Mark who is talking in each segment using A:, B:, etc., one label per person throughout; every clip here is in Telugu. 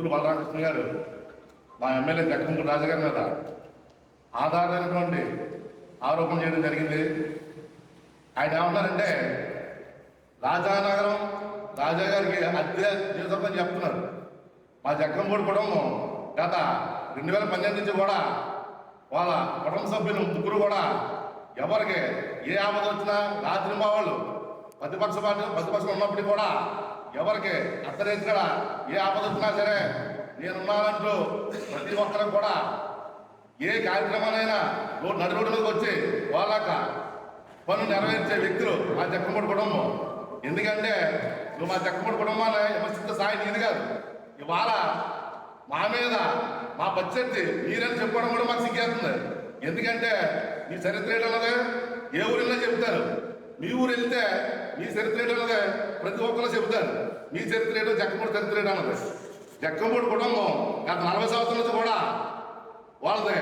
A: బుద్ధులు బలరామకృష్ణ గారు మా ఎమ్మెల్యే జగన్మోహన్ రాజు గారి మీద ఆధారమైనటువంటి ఆరోపణ చేయడం జరిగింది. ఆయన ఏమన్నారంటే రాజానగరం రాజా గారికి అద్దె జీవితం చెప్తున్నారు. మా జగన్మోహన్ కుటుంబం గత రెండు వేల పన్నెండు నుంచి కూడా వాళ్ళ కుటుంబ సభ్యులు ముగ్గురు కూడా ఎవరికి ఏ ఆపద వచ్చినా రాత్రి మా వాళ్ళు ప్రతిపక్ష పార్టీ ప్రతిపక్షం ఉన్నప్పటికీ కూడా ఎవరికి అత్తరేంచుగా ఏ ఆపద వచ్చినా సరే నేనున్నానంటూ ప్రతి ఒక్కరు కూడా ఏ కార్యక్రమాలైనా రోడ్డు నడి రోడ్డు వచ్చి వాళ్ళక పనులు నెరవేర్చే వ్యక్తులు మా జక్కమ్మడి కుటుంబం. ఎందుకంటే నువ్వు మా జక్కమ్మడి కుటుంబాన్ని విమర్శించే స్థాయి నీది కాదు. ఇవాళ మా మీద మా ప్రత్యర్థి మీరని చెప్పుకోవడం కూడా మాకు సిగ్గేస్తుంది. ఎందుకంటే మీ చరిత్ర ఏంటన్నది? ఏ ఊరిలో చెప్తారు. మీ ఊరు వెళ్తే మీ చరిత్ర ఏంటన్నది ప్రతి ఒక్కరు చెబుతారు. మీ చరిత్ర ఏంటో జక్కమ్మడి చరిత్ర ఏంటో అన్నది జక్కమ్మడి కుటుంబం గత నలభై సంవత్సరాల నుంచి కూడా వాళ్ళది.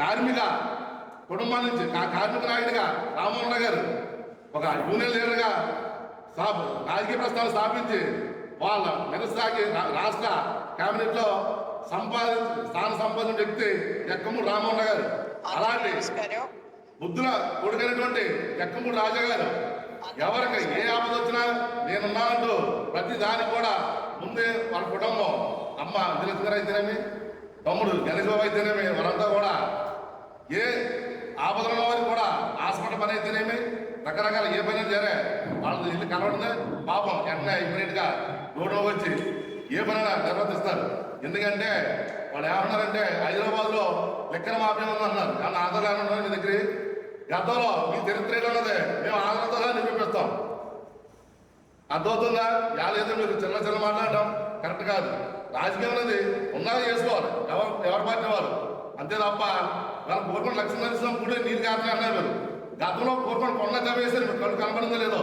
A: కార్మిక కుటుంబం నుంచి కార్మిక నాయకుడిగా రామమోహన్ గారు ఒక యూనియన్ లీడర్గా స్థాప రాజకీయ ప్రస్థానం స్థాపించి వాళ్ళ నిరసాకి రాష్ట్ర కేబినెట్లో సంపాది స్థానం సంపాదించిన వ్యక్తి ఎక్కమూడి రామమోహన్ గారు. అలాంటి బుద్ధుల కొడుకైనటువంటి ఎక్కమూడి రాజా గారు ఎవరికి ఏ ఆపద వచ్చినా నేనున్నానంటూ ప్రతి దానికి కూడా ముందే వాళ్ళ కుటుంబం అమ్మ దిలీప్ అయితేనేమి తమ్ముడు గణేష్ అయితేనేమి వాళ్ళంతా కూడా ఏ ఆపదల వారికి కూడా హాస్పిటల్ పని అయితేనేమి రకరకాల ఏ పని జరే వాళ్ళని ఇల్లు కలవడమే పాపం వెంటనే ఇమీడియట్గా వచ్చి ఏ పనైనా నిర్వర్తిస్తారు. ఎందుకంటే వాళ్ళు ఏమన్నారంటే హైదరాబాద్లో లెక్కల లెక్కన మాఫియా ఉంది అన్నారు కానీ ఆధారాలు ఏమన్నారు మీ దగ్గర? గతంలో మీ చరిత్ర ఉన్నదే? మేము ఆనందంగా నిరూపిస్తాం అర్థమవుతుందా? యాలేదో మీరు చిన్న చిన్న మాట్లాడటం కరెక్ట్ కాదు. రాజకీయం అనేది ఉన్నది చేసుకోవాలి. ఎవరు ఎవరి పార్టీ వారు అంతే తప్ప వాళ్ళ కోరుకున్న లక్ష్మీ నరసింహం కూడా నీరు కాదని అన్నారు మీరు. గతంలో కోరుకున్న కొండ చదివేశారు మీరు కళ్ళు కనపడిందో లేదో?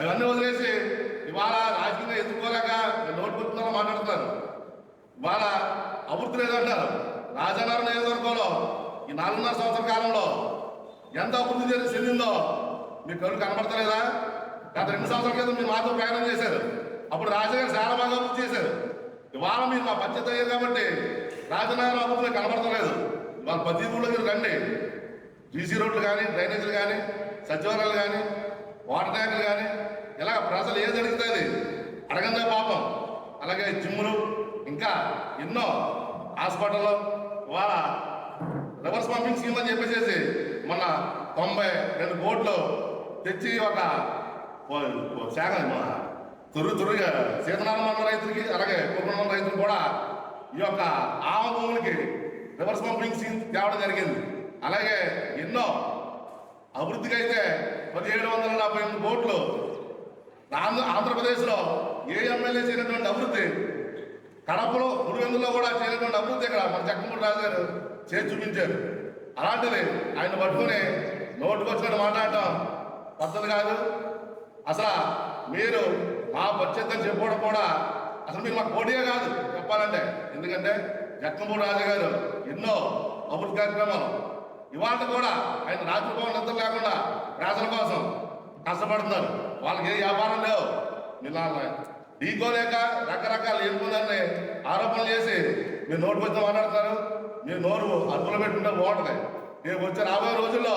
A: అవన్నీ వదిలేసి ఇవాళ రాజకీయంగా ఎదుర్కోలేక నోటు పుట్టుతో మాట్లాడుతున్నారు ఇవాళ అభివృద్ధి లేదంటారు. రాజనగరం నియోజకవర్గంలో ఈ నాలుగున్నర సంవత్సర కాలంలో ఎంత అభివృద్ధి చేసి చెందిందో మీ కళ్ళు కనపడతలేదా? గత రెండు సంవత్సరాల క్రితం మీరు మాతో ప్రయాణం చేశారు. అప్పుడు రాజగారు చాలా బాగా అభివృద్ధి చేశారు. ఇవాళ మీరు మా పంచాయతీ అయ్యారు కాబట్టి రాజనగరం అభివృద్ధి కనపడతలేదు. వాళ్ళ ప్రతి ఊళ్ళో మీరు రండి. బీసీ రోడ్లు కానీ డ్రైనేజీలు కానీ సచివాలయాలు కానీ వాటర్ ట్యాంకులు కానీ ఇలా ప్రజలు ఏది అడుగుతుంది అడగందా పాపం. అలాగే జిమ్ములు ఇంకా ఎన్నో హాస్పిటల్లో వాళ్ళ రివర్స్ పంపింగ్ స్కీమ్ అని చెప్పేసి మొన్న తొంభై రెండు కోట్లు తెచ్చి ఒక శాఖ మన తురు తురుగా సీతనారాయణ రైతులకి అలాగే కుటుంబం రైతులు కూడా ఈ యొక్క ఆమ భూములకి రివర్స్ పంపింగ్ స్కీమ్ తేవడం జరిగింది. అలాగే ఎన్నో అభివృద్ధికి అయితే పదిహేడు వందల నలభై ఎనిమిది కోట్లు ఆంధ్ర ఆంధ్రప్రదేశ్లో ఏ ఎమ్మెల్యే చేయనటువంటి అభివృద్ధి కడపలో పులివెందులో కూడా చేయనటువంటి అభివృద్ధి ఇక్కడ మన జగన్మోహన్ రాజు గారు చేసి చూపించారు అలాంటిది ఆయన పట్టుకుని నోటుకు వచ్చినట్టు మాట్లాడటం పద్ధతి కాదు. అసలు మీరు మా పరిస్థితి చెప్పుకోవడం కూడా అసలు మీరు మాకు పోటీయే కాదు చెప్పాలంటే. ఎందుకంటే జక్కంపూడి రాజు గారు ఎన్నో అభివృద్ధి కార్యక్రమాలు ఇవాళ కూడా ఆయన రాత్రి భవన్ నిద్ర లేకుండా ప్రజల కోసం కష్టపడుతున్నారు. వాళ్ళకి ఏ వ్యాపారం లేవు. ఇలా ఢీకోలేక రకరకాల ఎన్నుకుందని ఆరోపణలు చేసి మీరు నోటు వచ్చి మాట్లాడుతున్నారు. మీ నోరు అదుపులో పెట్టుకుంటే బాగుంటుంది రేపు వచ్చే రాబోయే రోజుల్లో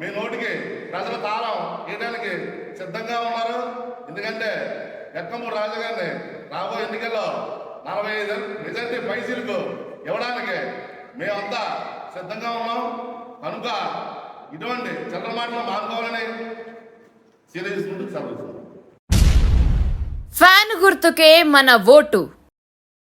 A: మీ నోటికి ప్రజల తాళం వేయడానికి సిద్ధంగా ఉన్నారు. ఎందుకంటే ఎక్కమూడు రాజు గారిని రాబోయే ఎన్నికల్లో నలభై ఐదు మెజార్టీ పైసలకు ఇవ్వడానికి మేమంతా సిద్ధంగా ఉన్నాం. కనుక ఇటువంటి చిల్లర మాటలు మానుకోవాలని సీరియస్ సెలవు
B: ఫ్యాన్ గుర్తుకే మన ఓటు.